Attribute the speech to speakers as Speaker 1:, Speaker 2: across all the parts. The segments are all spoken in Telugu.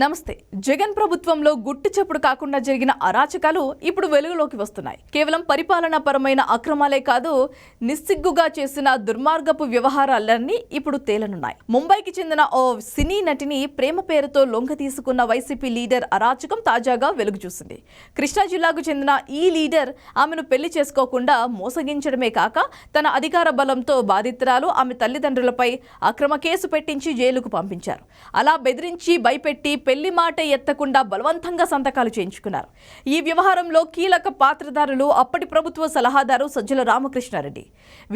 Speaker 1: నమస్తే. జగన్ ప్రభుత్వంలో గుట్టు చప్పుడు కాకుండా జరిగిన అరాచకాలు ఇప్పుడు వెలుగులోకి వస్తున్నాయి. కేవలం పరిపాలనా పరమైన అక్రమాలే కాదు నిస్సిగ్గుగా చేసిన దుర్మార్గపు వ్యవహారాలన్నీ ఇప్పుడు తేలనున్నాయి. ముంబైకి చెందిన ఓ సినీ నటిని ప్రేమ పేరుతో లొంగ తీసుకున్న వైసీపీ లీడర్ అరాచకం తాజాగా వెలుగు చూసింది. కృష్ణా జిల్లాకు చెందిన ఈ లీడర్ ఆమెను పెళ్ళి చేసుకోకుండా మోసగించడమే కాక తన అధికార బలంతో బాధితురాలు ఆమె తల్లిదండ్రులపై అక్రమ కేసు పెట్టించి జైలుకు పంపించారు. అలా బెదిరించి భయపెట్టి పెళ్ళి మాట ఎత్తకుండా బలవంతంగా సంతకాలు చేయించుకున్నారు. ఈ వ్యవహారంలో కీలక పాత్రధారులు అప్పటి ప్రభుత్వ సలహాదారు సజ్జల రామకృష్ణారెడ్డి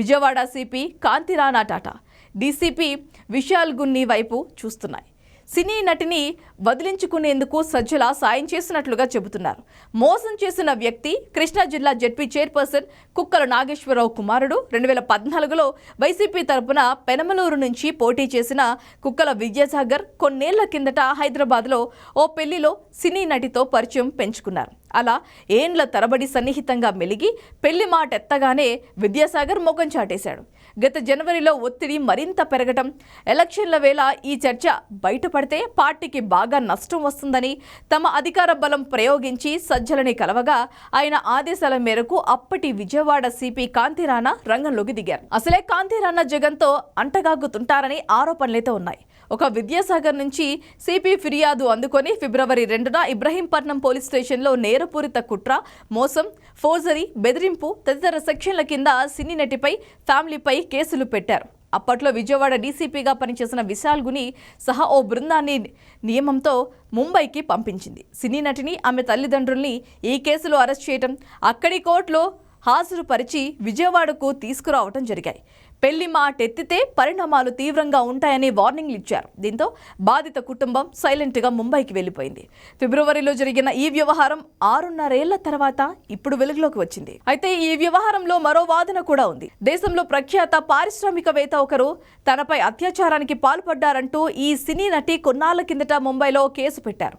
Speaker 1: విజయవాడ సిపి కాంతిరాణా టాటా డీసీపీ విశాల్ గున్ని వైపు చూస్తున్నాయి. సినీ నటిని వదిలించుకునేందుకు సజ్జల సాయం చేసినట్లుగా చెబుతున్నారు. మోసం చేసిన వ్యక్తి కృష్ణా జిల్లా జడ్పీ చైర్పర్సన్ కుక్కల నాగేశ్వరరావు కుమారుడు. రెండు వేల పద్నాలుగులో వైసీపీ తరపున పెనమలూరు నుంచి పోటీ చేసిన కుక్కల విద్యాసాగర్ కొన్నేళ్ళ కిందట హైదరాబాద్లో ఓ పెళ్ళిలో సినీ నటితో పరిచయం పెంచుకున్నారు. అలా ఏండ్ల తరబడి సన్నిహితంగా మెలిగి పెళ్ళి మాట ఎత్తగానే విద్యాసాగర్ ముఖం చాటేశాడు. గత జనవరిలో ఒత్తిడి మరింత పెరగటం ఎలక్షన్ల వేళ ఈ చర్చ బయటపడితే పార్టీకి బాగా నష్టం వస్తుందని తమ అధికార బలం ప్రయోగించి సజ్జలని కలవగా ఆయన ఆదేశాల మేరకు అప్పటి విజయవాడ సిపి కాంతిరాణా రంగంలోకి దిగారు. అసలే కాంతిరాణా జగన్తో అంటగాగుతుంటారని ఆరోపణలైతే ఉన్నాయి. ఒక విద్యాసాగర్ నుంచి సిపి ఫిర్యాదు అందుకొని ఫిబ్రవరి రెండున ఇబ్రహీంపట్నం పోలీస్ స్టేషన్లో నేరపూరిత కుట్ర మోసం ఫోర్జరీ బెదిరింపు తదితర సెక్షన్ల కింద సినీ నటిపై ఫ్యామిలీపై కేసులు పెట్టారు. అప్పట్లో విజయవాడ డీసీపీగా పనిచేసిన విశాల్ గుని సహా ఓ బృందాన్ని నియమంతో ముంబైకి పంపించింది. సినీ నటిని ఆమె తల్లిదండ్రుల్ని ఈ కేసులో అరెస్ట్ చేయటం అక్కడి కోర్టులో హాజరుపరిచి విజయవాడకు తీసుకురావటం జరిగాయి. పెళ్ళి మాటెత్తితే పరిణామాలు తీవ్రంగా ఉంటాయని వార్నింగ్లు ఇచ్చారు. దీంతో బాధిత కుటుంబం సైలెంట్గా ముంబైకి వెళ్ళిపోయింది. ఫిబ్రవరిలో జరిగిన ఈ వ్యవహారం ఆరున్నరేళ్ళ తర్వాత ఇప్పుడు వెలుగులోకి వచ్చింది. అయితే ఈ వ్యవహారంలో మరో వాదన కూడా ఉంది. దేశంలో ప్రఖ్యాత పారిశ్రామికవేత్త ఒకరు తనపై అత్యాచారానికి పాల్పడ్డారంటూ ఈ సినీ నటి కొన్నాళ్ళ కిందట ముంబైలో కేసు పెట్టారు.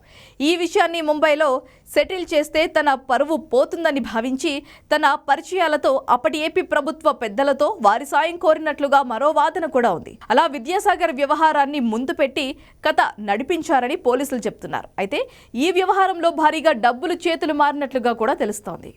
Speaker 1: ఈ విషయాన్ని ముంబైలో సెటిల్ చేస్తే తన పరువు పోతుందని భావించి తన పరిచయాలతో అప్పటి ఏపీ ప్రభుత్వ పెద్దలతో వారి సాయం కోరినట్లుగా మరో వాదన కూడా ఉంది. అలా విద్యాసాగర్ వ్యవహారాన్ని ముందు పెట్టి కథ నడిపించారని పోలీసులు చెప్తున్నారు. అయితే ఈ వ్యవహారంలో భారీగా డబ్బులు చేతులు మారినట్లుగా కూడా తెలుస్తోంది.